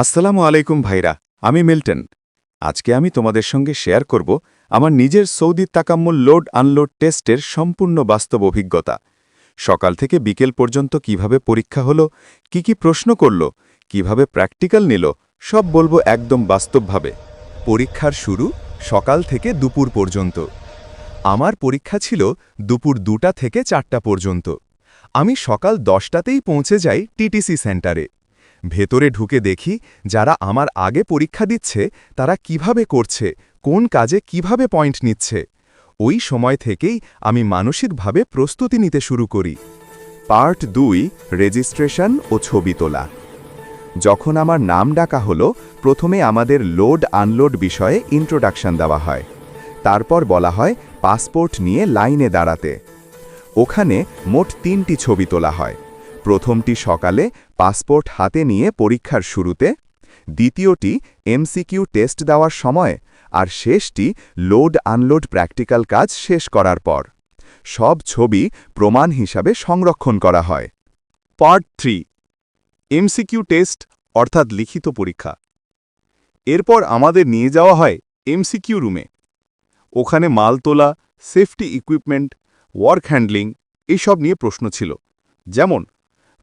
আসসালামু আলাইকুম ভাইরা, আমি মিল্টন। আজকে আমি তোমাদের সঙ্গে শেয়ার করব আমার নিজের সৌদি তাকাম্মুল লোড আনলোড টেস্টের সম্পূর্ণ বাস্তব অভিজ্ঞতা। সকাল থেকে বিকেল পর্যন্ত কীভাবে পরীক্ষা হলো, কি কি প্রশ্ন করল, কীভাবে প্র্যাকটিক্যাল নিল, সব বলব একদম বাস্তবভাবে। পরীক্ষার শুরু সকাল থেকে দুপুর পর্যন্ত। আমার পরীক্ষা ছিল দুপুর দুটা থেকে চারটা পর্যন্ত। আমি সকাল দশটাতেই পৌঁছে যাই টিটিসি সেন্টারে। ভেতরে ঢুকে দেখি যারা আমার আগে পরীক্ষা দিচ্ছে, তারা কীভাবে করছে, কোন কাজে কীভাবে পয়েন্ট নিচ্ছে। ওই সময় থেকেই আমি মানসিকভাবে প্রস্তুতি নিতে শুরু করি। পার্ট দুই, রেজিস্ট্রেশন ও ছবি তোলা। যখন আমার নাম ডাকা হলো, প্রথমে আমাদের লোড আনলোড বিষয়ে ইন্ট্রোডাকশন দেওয়া হয়। তারপর বলা হয় পাসপোর্ট নিয়ে লাইনে দাঁড়াতে। ওখানে মোট তিনটি ছবি তোলা হয়। প্রথমটি সকালে পাসপোর্ট হাতে নিয়ে পরীক্ষার শুরুতে, দ্বিতীয়টি এমসিকিউ টেস্ট দেওয়ার সময়, আর শেষটি লোড আনলোড প্র্যাকটিক্যাল কাজ শেষ করার পর। সব ছবি প্রমাণ হিসাবে সংরক্ষণ করা হয়। পার্ট থ্রি, এমসিকিউ টেস্ট, অর্থাৎ লিখিত পরীক্ষা। এরপর আমাদের নিয়ে যাওয়া হয় এমসিকিউ রুমে। ওখানে মাল তোলা, সেফটি ইকুইপমেন্ট, ওয়ার্ক হ্যান্ডলিং, এসব নিয়ে প্রশ্ন ছিল। যেমন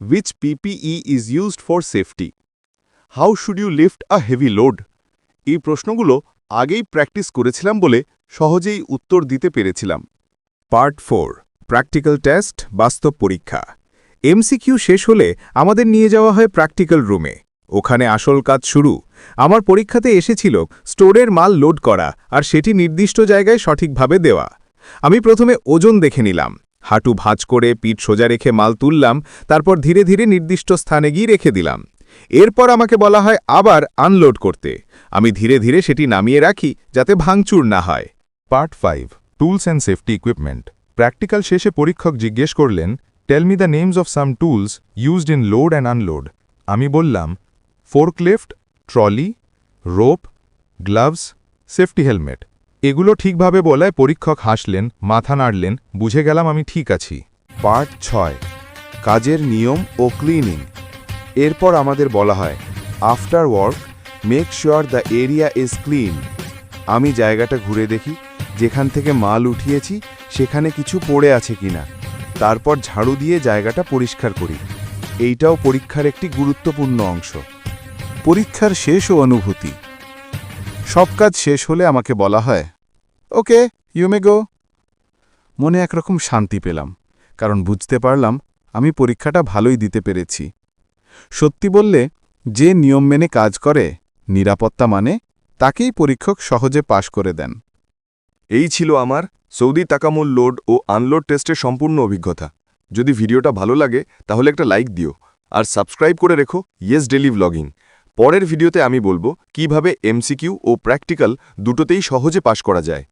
which PPE is used for safety how should you lift a heavy load এই প্রশ্নগুলো আগেই প্র্যাকটিস করেছিলাম বলে সহজেই উত্তর দিতে পেরেছিলাম। পার্ট ফোর প্র্যাকটিক্যাল টেস্ট বাস্তব পরীক্ষা। এমসিকিউ শেষ হলে আমাদের নিয়ে যাওয়া হয় প্র্যাকটিক্যাল রুমে ওখানে আসল কাজ শুরু। আমার পরীক্ষাতে এসেছিল স্টোরের মাল লোড করা আর সেটি নির্দিষ্ট জায়গায় সঠিকভাবে দেওয়া। আমি প্রথমে ওজন দেখে নিলাম। হাঁটু ভাঁজ করে পিঠ সোজা রেখে মাল তুললাম, তারপর ধীরে ধীরে নির্দিষ্ট স্থানে গিয়ে রেখে দিলাম। এরপর আমাকে বলা হয়, আবার আনলোড করতে। আমি ধীরে ধীরে সেটি নামিয়ে রাখি, যাতে ভাঙচুর না হয়। Part five, tools and safety equipment. Practical শেষে পরীক্ষক জিজ্ঞেস করলেন, tell me the names of some tools used in load and unload. আমি বললাম, forklift, trolley, rope, gloves, safety helmet. এগুলো ঠিকভাবে বলায় পরীক্ষক হাসলেন, মাথা নাড়লেন, বুঝে গেলাম আমি ঠিক আছি। পার্ট ছয়, কাজের নিয়ম ও ক্লিনিং। এরপর আমাদের বলা হয়, after work, make sure the area is clean. আমি জায়গাটা ঘুরে দেখি, যেখান থেকে মাল উঠিয়েছি, সেখানে কিছু পড়ে আছে কিনা। তারপর ঝাড়ু দিয়ে জায়গাটা পরিষ্কার করি। এইটাও পরীক্ষার একটি গুরুত্বপূর্ণ অংশ। পরীক্ষার শেষ ও অনুভূতি। সব কাজ শেষ হলে আমাকে বলা হয় ওকে ইউমে গো মনে একরকম শান্তি পেলাম, কারণ বুঝতে পারলাম আমি পরীক্ষাটা ভালোই দিতে পেরেছি। সত্যি বললে, যে নিয়ম মেনে কাজ করে, নিরাপত্তা মানে তাকেই পরীক্ষক সহজে পাশ করে দেন। এই ছিল আমার সৌদি তাকামুল লোড ও আনলোড টেস্টের সম্পূর্ণ অভিজ্ঞতা। যদি ভিডিওটা ভালো লাগে, তাহলে একটা লাইক দিও, আর সাবস্ক্রাইব করে রেখো ইয়েস ডেলি ব্লগিং পরের ভিডিওতে আমি বলব, কীভাবে এমসিকিউ ও প্র্যাকটিক্যাল দুটোতেই সহজে পাশ করা যায়।